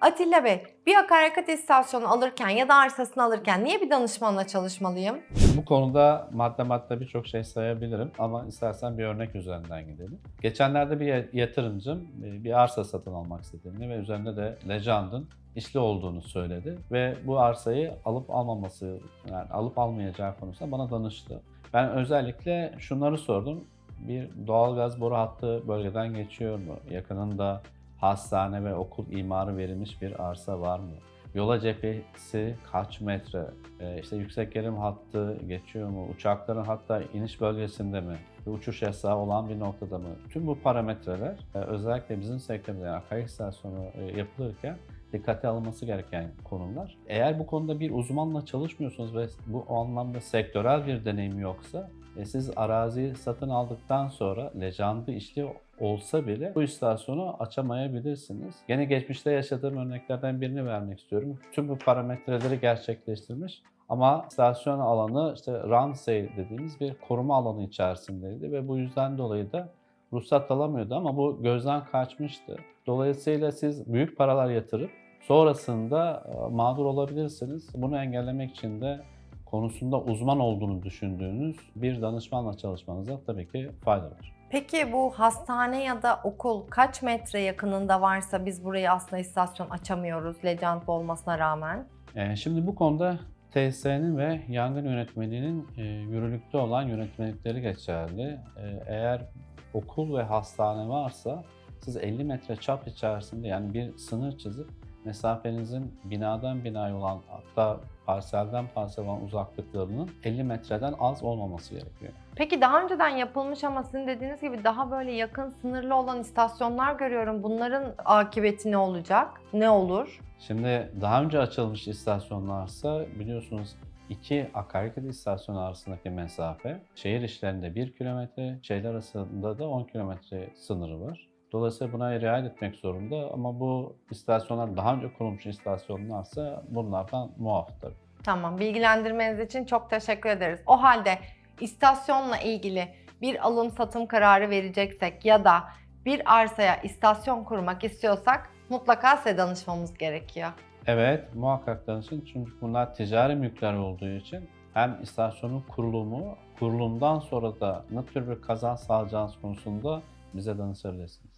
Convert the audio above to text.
Atilla Bey, bir akaryakıt istasyonu alırken ya da arsasını alırken niye bir danışmanla çalışmalıyım? Bu konuda madde madde birçok şey sayabilirim ama istersen bir örnek üzerinden gidelim. Geçenlerde bir yatırımcım e, bir arsa satın almak istediğini ve üzerinde de Legend'ın işli olduğunu söyledi ve bu arsayı alıp almaması yani alıp almayacağı konusunda bana danıştı. Ben özellikle şunları sordum. Bir doğalgaz boru hattı bölgeden geçiyor mu? Yakınında hastane ve okul imarı verilmiş bir arsa var mı? Yola cephesi kaç metre? Ee, işte yüksek gerilim hattı geçiyor mu? Uçakların hatta iniş bölgesinde mi? Bir uçuş yasağı olan bir noktada mı? Tüm bu parametreler e, özellikle bizim sektörümüzde yani akaryakıt istasyonu e, yapılırken dikkate alınması gereken konular. Eğer bu konuda bir uzmanla çalışmıyorsunuz ve bu anlamda sektörel bir deneyim yoksa e, siz araziyi satın aldıktan sonra lejandı işli olsa bile bu istasyonu açamayabilirsiniz. Gene geçmişte yaşadığım örneklerden birini vermek istiyorum. Tüm bu parametreleri gerçekleştirmiş ama istasyon alanı işte Ramsey dediğimiz bir koruma alanı içerisindeydi ve bu yüzden dolayı da ruhsat alamıyordu ama bu gözden kaçmıştı. Dolayısıyla siz büyük paralar yatırıp sonrasında e, mağdur olabilirsiniz. Bunu engellemek için de konusunda uzman olduğunu düşündüğünüz bir danışmanla çalışmanıza tabii ki fayda var. Peki bu hastane ya da okul kaç metre yakınında varsa biz burayı aslında istasyon açamıyoruz Legend olmasına rağmen? Ee, Şimdi bu konuda TSE'nin ve yangın yönetmeliğinin e, yürürlükte olan yönetmelikleri geçerli. Eğer okul ve hastane varsa siz 50 metre çap içerisinde yani bir sınır çizip mesafenizin binadan binaya olan hatta parselden parsel olan uzaklıklarının 50 metreden az olmaması gerekiyor. Peki daha önceden yapılmış ama sizin dediğiniz gibi daha böyle yakın sınırlı olan istasyonlar görüyorum. Bunların akıbeti ne olacak? Ne olur? Şimdi daha önce açılmış istasyonlarsa biliyorsunuz iki akaryakıt istasyonu arasındaki mesafe şehir içlerinde 1 kilometre, şehirler arasında da 10 kilometre sınırı var. Dolayısıyla buna riayet etmek zorunda ama bu istasyonlar daha önce kurulmuş istasyonlarsa bunlardan muaf tabii. Tamam, bilgilendirmeniz için çok teşekkür ederiz. O halde istasyonla ilgili bir alım satım kararı vereceksek ya da bir arsaya istasyon kurmak istiyorsak mutlaka size danışmamız gerekiyor. Evet muhakkak danışın çünkü bunlar ticari mülkler olduğu için hem istasyonun kurulumu, kurulumdan sonra da ne tür bir kazanç sağlayacağınız konusunda bize danışabilirsiniz.